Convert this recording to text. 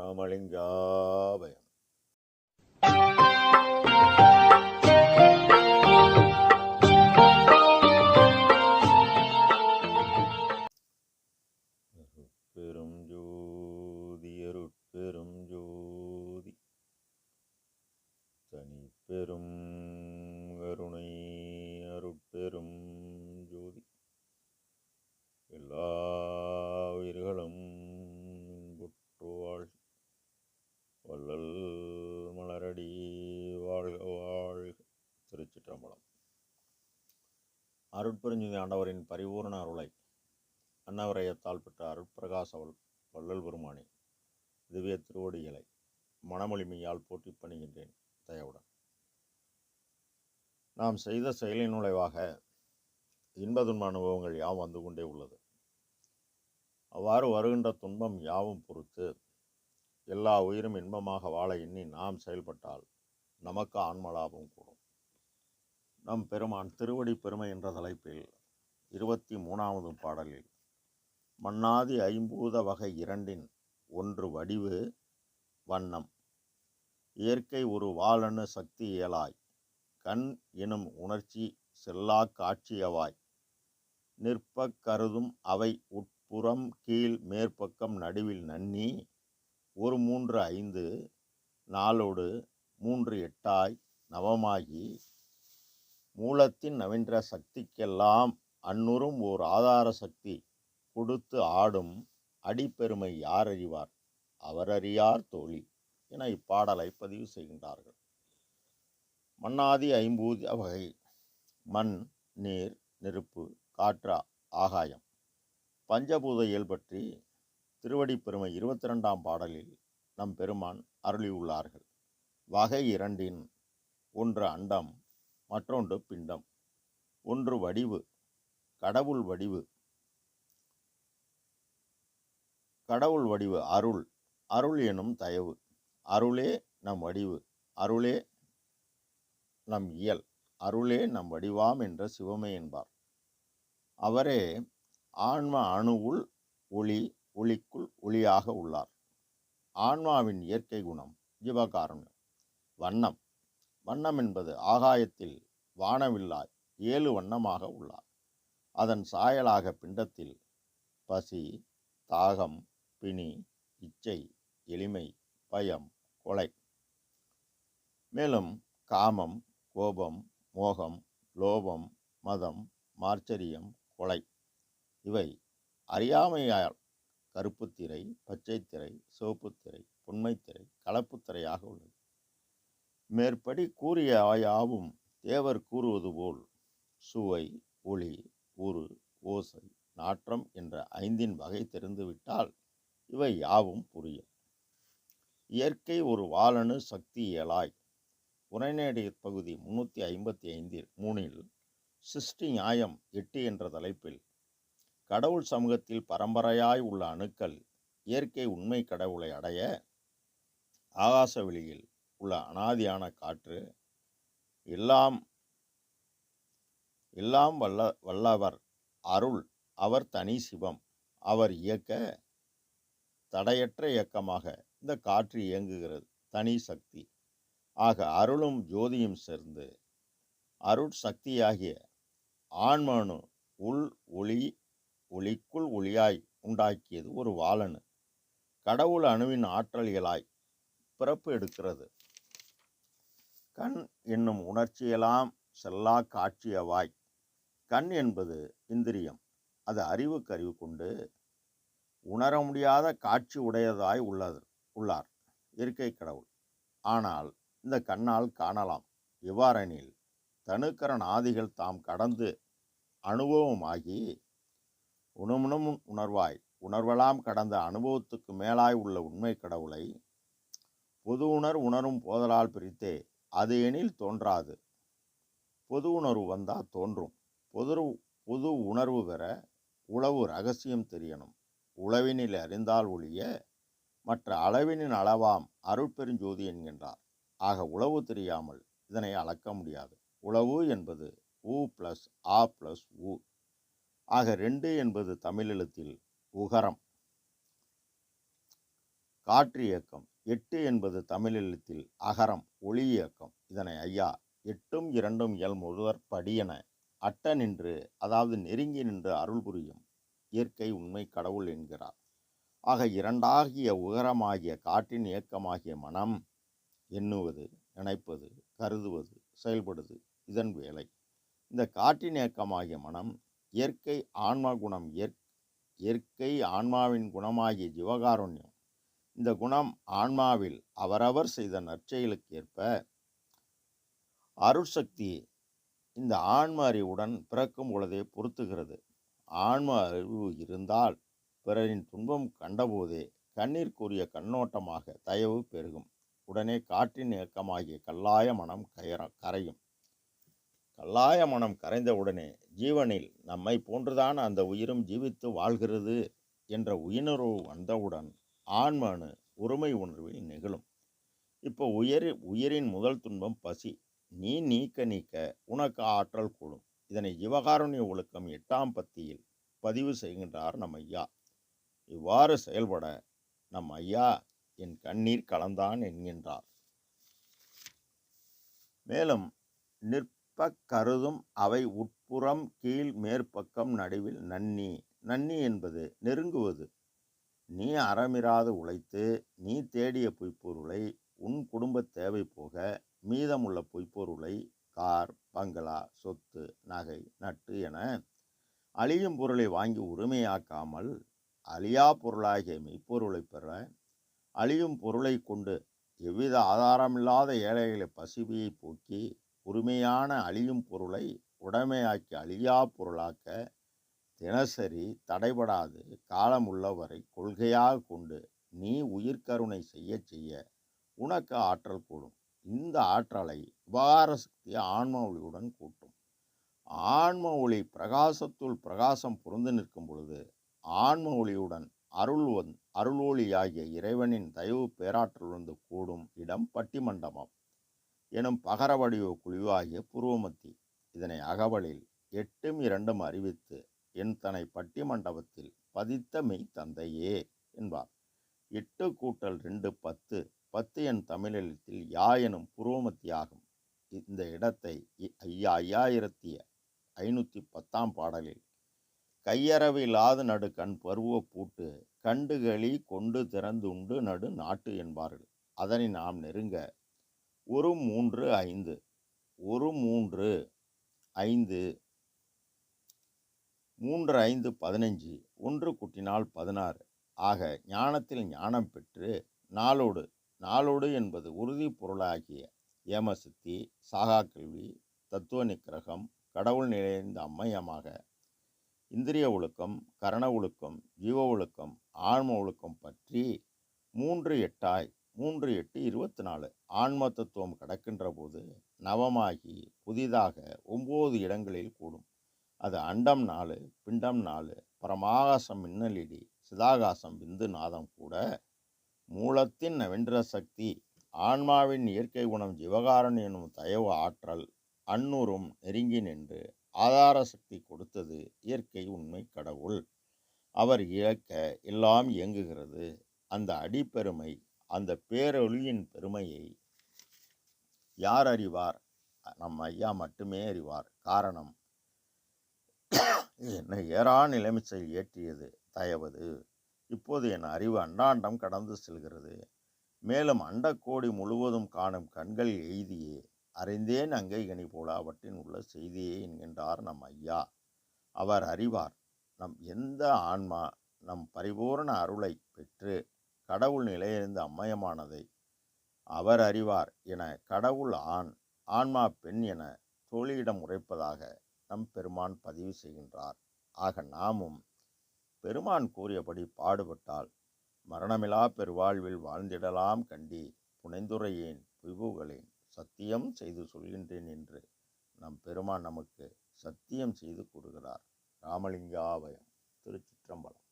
ராமலிங்காபயம் பெரும் ஜோதி அருட்பெரும் ஜோதி தனி பெரும் கருணை அருட்பெரும் ஜோதி எல்லா உயிர்களும் இன்புற்று வாழ் வள்ளல் மலரடி வாழ்க வாழ்க திருச்சிற்றம்பலம் அருட்பெருஞ்சுதி ஆண்டவரின் பரிபூரண அருளை. அன்னவரையத்தால் பெற்ற அருட்பிரகாச வள்ளல் பெருமானே திவ்ய திருவடிகளை மனமொழிமையால் போட்டி பணிகின்றேன் தயவுடன். நாம் செய்த செயலின் நுழைவாக இன்ப துன்ப அனுபவங்கள் யாவும் வந்து கொண்டே உள்ளது. அவ்வாறு வருகின்ற துன்பம் யாவும் பொறுத்து எல்லா உயிரும் இன்பமாக வாழ எண்ணி நாம் செயல்பட்டால் நமக்கு ஆன்மலாபம் கூடும். நம் பெருமான் திருவடி பெருமை என்ற தலைப்பில் இருபத்தி மூணாவது பாடலில் மன்னாதி ஐம்பூத வகை இரண்டின் ஒன்று வடிவு வண்ணம். இயற்கை ஒரு வாழனு சக்தி இயலாய். கண் எனும் உணர்ச்சி செல்லா காட்சியவாய் நிற்பக் கருதும் அவை உட்புறம் கீழ் மேற்பக்கம் நடுவில் நன்னி. ஒரு மூன்று ஐந்து நாளோடு மூன்று எட்டாய் நவமாகி மூலத்தின் நவீன்ற சக்திக்கெல்லாம் அன்னுறும் ஓர் ஆதார சக்தி கொடுத்து ஆடும் அடிப்பெருமை யார் அறிவார் அவரறியார் தோழி என இப்பாடலை பதிவு செய்கின்றார்கள். மன்னாதி ஐம்பூதி வகை மண் நீர் நெருப்பு காற்றா ஆகாயம் பஞ்சபூத இயல் பற்றி திருவடி பெருமை இருபத்தி ரெண்டாம் பாடலில் நம் பெருமான் அருளியுள்ளார்கள். வகை இரண்டின் ஒன்று அண்டம் மற்றொன்று பிண்டம். ஒன்று வடிவு கடவுள் வடிவு. கடவுள் வடிவு அருள் அருள் எனும் தயவு. அருளே நம் வடிவு அருளே நம் இயல் அருளே நம் வடிவாம் என்ற சிவமே என்பார். அவரே ஆன்ம அணுவுள் ஒளி ஒளிக்குள் ஒளியாக உள்ளார். ஆன்மாவின் இயற்கை குணம் ஜீவகாருண்யம் வண்ணம். வண்ணம் என்பது ஆகாயத்தில் வானவில்லாய் ஏழு வண்ணமாக உள்ளார். அதன் சாயலாக பிண்டத்தில் பசி தாகம் பிணி இச்சை எளிமை பயம் கொலை. மேலும் காமம் கோபம் மோகம் லோபம் மதம் மார்ச்சரியம் கொலை. இவை அறியாமையால் கருப்புத்திரை பச்சைத்திரை சிவப்புத்திரை புன்மைத்திரை கலப்புத்திரையாக உள்ளது. மேற்படி கூறிய ஆயாவும் தேவர் கூறுவது போல் சுவை ஒளி உரு ஓசை நாற்றம் என்ற ஐந்தின் வகை தெரிந்துவிட்டால் இவை யாவும் புரியும். இயற்கை ஒரு வாலணு சக்தி இயலாய். உரைநேடி பகுதி முன்னூற்றி ஐம்பத்தி ஐந்தில் மூணில் சிருஷ்டி நியாயம் எட்டு என்ற தலைப்பில் கடவுள் சமூகத்தில் பரம்பரையாய் உள்ள அணுக்கள் இயற்கை உண்மை கடவுளை அடைய ஆகாச வெளியில் உள்ள அனாதியான காற்று எல்லாம் எல்லாம் வல்ல வல்லவர் அருள் அவர் தனி சிவம். அவர் இயக்க தடையற்ற இயக்கமாக இந்த காற்று இயங்குகிறது தனி சக்தி. ஆக அருளும் ஜோதியும் சேர்ந்து அருள் சக்தியாகிய ஆண்மனு உள் ஒளி ஒளிக்குள் ஒளியாய் உண்டாக்கியது ஒரு வாளனு. கடவுள் அணுவின் ஆற்றலியலாய் பிறப்பு எடுக்கிறது. கண் என்னும் உணர்ச்சியெல்லாம் செல்லா காட்சியவாய். கண் என்பது இந்திரியம். அது அறிவுக்கு அறிவு கொண்டு உணர முடியாத காட்சி உடையதாய் உள்ளது உள்ளார். இயற்கை கடவுள். ஆனால் இந்த கண்ணால் காணலாம். இவ்வாறெனில் தனுக்கரன் ஆதிகள் தாம் கடந்து அனுபவமாகி உணமுணும் உணர்வாய் உணர்வெல்லாம் கடந்த அனுபவத்துக்கு மேலாய் உள்ள உண்மை கடவுளை பொது உணர் உணரும் போதலால் பிரித்தே அது எனில் தோன்றாது. பொது உணர்வு வந்தால் தோன்றும். பொது பொது உணர்வு பெற உளவு ரகசியம் தெரியணும். உளவினில் அறிந்தால் ஒழிய மற்ற அளவினின் அளவாம் அருட்பெருஞ்சோதி என்கின்றார். ஆக உளவு தெரியாமல் இதனை அளக்க முடியாது. உளவு என்பது உ ப்ளஸ் ஆ ப்ளஸ் உ. ஆக ரெண்டு என்பது தமிழ் எழுத்தில் உகரம். காற்று இயக்கம். எட்டு என்பது தமிழ் எழுத்தில் அகரம் ஒளி இயக்கம். இதனை ஐயா எட்டும் இரண்டும் இயல் முதற் படியென அட்ட நின்று அதாவது நெருங்கி நின்று அருள் புரியும் இயற்கை உண்மை கடவுள் என்கிறார். ஆக இரண்டாகிய உகரமாகிய காற்றின் இயக்கமாகிய மனம் எண்ணுவது நினைப்பது கருதுவது செயல்படுது இதன் வேலை. இந்த காற்றின் இயக்கமாகிய மனம் இயற்கை ஆன்ம குணம் இயற்கை ஆன்மாவின் குணமாகிய ஜீவகாருண்யம் இந்த குணம் ஆன்மாவில் அவரவர் செய்த நற்செயலுக்கு ஏற்ப அருட்சக்தி இந்த ஆன்ம அறிவுடன் பிறக்கும் பொழுதே பொருத்துகிறது. ஆன்ம அறிவு இருந்தால் பிறரின் துன்பம் கண்டபோதே கண்ணீர்க்குரிய கண்ணோட்டமாக தயவு பெருகும். உடனே காற்றின் இயக்கமாகிய கல்லாய மனம் கயற கரையும். கல்லாய மனம் கரைந்தவுடனே ஜீவனில் நம்மை போன்றுதான் அந்த உயிரும் ஜீவித்து வாழ்கிறது என்ற உயிர்வுணர்வு வந்தவுடன் ஆன்மான உரிமை உணர்வில் நிகழும். இப்போ உயிர் உயிரின் முதல் துன்பம் பசி. நீ நீக்க நீக்க உனக்கு ஆற்றல் கூடும். இதனை ஜீவகாருண்ய ஒழுக்கம் எட்டாம் பத்தியில் பதிவு செய்கின்றார் நம் ஐயா. இவ்வாறு செயல்பட நம் ஐயா என் கண்ணீர் கலந்தான் என்கின்றார். மேலும் நிற்ப கருதும் அவை உட்புறம் கீழ் மேற்பக்கம் நடுவில் நன்னி. நன்னி என்பது நெருங்குவது. நீ அறமிராது உழைத்து நீ தேடிய பொய்ப்பொருளை உன் குடும்ப தேவை போக மீதமுள்ள பொய்ப்பொருளை கார் பங்களா சொத்து நகை நட்டு என அழியும் பொருளை வாங்கி உரிமையாக்காமல் அழியா பொருளாகிய மெய்ப்பொருளை பெற அழியும் பொருளை கொண்டு எவ்வித ஆதாரமில்லாத ஏழைகளை பசிபியை போக்கி உரிமையான அழியும் பொருளை உடைமையாக்கி அழியா பொருளாக்க தினசரி தடைபடாது காலம் உள்ளவரை கொள்கையாக கொண்டு நீ உயிர்கருணை செய்ய செய்ய உனக்கு ஆற்றல் கூடும். இந்த ஆற்றலை உபகார சக்தி ஆன்ம ஒளியுடன் கூட்டும். ஆன்ம ஒளி பிரகாசத்துள் பிரகாசம் பொருந்து நிற்கும் பொழுது ஆன்ம ஒளியுடன் அருள் வந் அருளொளியாகிய இறைவனின் தயவு பேராற்றல் வந்து கூடும் இடம் பட்டிமண்டபம் எனும் பகர வடிவ குழிவாகிய புருவமத்தி. இதனை அகவலில் எட்டும் இரண்டும் அறிவித்து என் தனை பட்டிமண்டபத்தில் பதித்த மெய் தந்தையே என்பார். எட்டு கூட்டல் ரெண்டு பத்து பத்து என் தமிழெழுத்தில் யா எனும் புருவமத்தியாகும் இந்த இடத்தை ஐயா ஐயாயிரத்தி ஐநூற்றி பத்தாம் பாடலில் கையறவில்லாது நடு கண் பருவ பூட்டு கண்டுகளி கொண்டு திறந்துண்டு நடு நாட்டு என்பார்கள். அதனை நாம் நெருங்க ஒரு மூன்று ஐந்து ஒரு மூன்று ஐந்து மூன்று ஐந்து பதினஞ்சு ஒன்று குட்டினால் பதினாறு. ஆக ஞானத்தில் ஞானம் பெற்று நாளோடு நாளோடு என்பது உறுதி பொருளாகிய ஏமசித்தி சாகா கல்வி தத்துவ நிக்கிரகம் கடவுள் நிறைந்த அம்மையமாக இந்திரிய ஒழுக்கம் கரண ஒழுக்கம் ஜீவ ஒழுக்கம் ஆன்ம ஒழுக்கம் பற்றி மூன்று எட்டாய் மூன்று எட்டு இருபத்தி நாலு ஆன்ம தத்துவம் கடக்கின்ற போது நவமாகி புதிதாக ஒம்பது இடங்களில் கூடும். அது அண்டம் நாலு பிண்டம் நாலு பரமாகாசம் மின்னலிடி சிதாகாசம் விந்து நாதம் கூட மூலத்தின் வென்ற சக்தி ஆன்மாவின் இயற்கை குணம் ஜீவகாரன் எனும் தயவு ஆற்றல் அன்னூரும் நெருங்கி நின்று ஆதார சக்தி கொடுத்தது இயற்கை உண்மை கடவுள். அவர் இயக்க எல்லாம் இயங்குகிறது. அந்த அடிப்பெருமை அந்த பேரொழியின் பெருமையை யார் அறிவார்? நம் ஐயா மட்டுமே அறிவார். காரணம் என்னை ஏறா நிலைமிச்சை ஏற்றியது தயவது. இப்போது என் அறிவு அண்டாண்டம் கடந்து செல்கிறது. மேலும் அண்டக்கோடி முழுவதும் காணும் கண்கள் எய்தியே அறிந்தேன் அங்கை கனி போல அவற்றின் உள்ள செய்தியே என்கின்றார் நம் ஐயா. அவர் அறிவார் நம் எந்த ஆன்மா நம் பரிபூரண அருளை பெற்று கடவுள் நிலையிலிருந்து அம்மயமானதை. அவர் அறிவார் என கடவுள் ஆண் ஆன்மா பெண் என தோழியிடம் உரைப்பதாக நம் பெருமான் பதிவு செய்கின்றார். ஆக நாமும் பெருமான் கூறியபடி பாடுபட்டால் மரணமிலா பெருவாழ்வில் வாழ்ந்திடலாம் கண்டி புனைந்துரையேன் புய்வுகளேன் சத்தியம் செய்து சொல்கின்றேன் என்று நம் பெருமான் நமக்கு சத்தியம் செய்து கூறுகிறார். ராமலிங்காவயம் திருச்சிற்றம்பலம்.